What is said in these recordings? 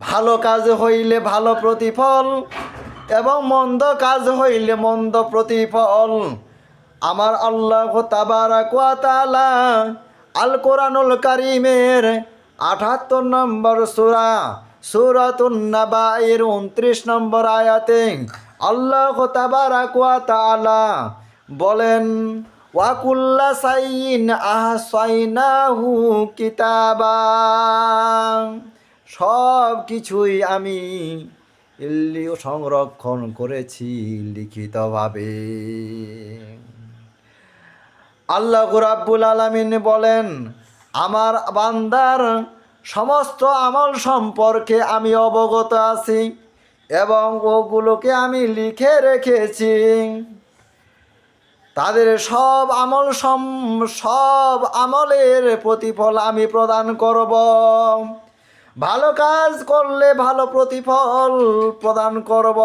ভালো কাজ হইলে ভালো প্রতিফল এবং মন্দ কাজ হইলে মন্দ প্রতিফল। আমার আল্লাহ তাবারাক ওয়া তাআলা আল কোরআনুল কারিমের আঠাত্তর নম্বর সূরা, সূরাতুন নাবায়ের উনত্রিশ নম্বর আয়াতে আল্লাহ তাবারাক ওয়া তাআলা বলেন ওয়াকুল্লা সাইন আহসাইনাহু কিতাবা। সব কিছুই আমি সংরক্ষণ করেছি লিখিতভাবে। আল্লাহ রাব্বুল আলামিন বলেন, আমার বান্দার সমস্ত আমল সম্পর্কে আমি অবগত আছি এবং ওগুলোকে আমি লিখে রেখেছি। তাদের সব আমল সম, সব আমলের প্রতিফল আমি প্রদান করব। ভালো কাজ করলে ভালো প্রতিফল প্রদান করব,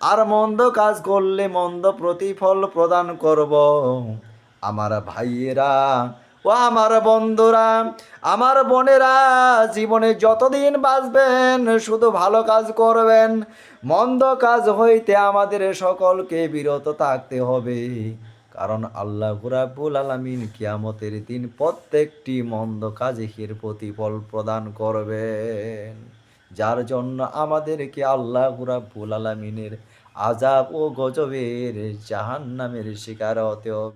আর মন্দ কাজ করলে মন্দ প্রতিফল প্রদান করব। আমার ভাইয়েরা ও আমার বন্ধুরা, আমার বোনেরা, জীবনে যতদিন বাঁচবেন, শুধু ভালো কাজ করবেন, মন্দ কাজ হইতে আমাদের সকলকে বিরত থাকতে হবে। কারণ আল্লাহ গুরাবুল আলমিন কিয়ামতের দিন প্রত্যেকটি মন্দ কাজের প্রতিফল প্রদান করবেন। যার জন্য আমাদেরকে আল্লাহ গুরাবুল আলমিনের আজাব ও গজবের জাহান নামের শিকার হতে হবে।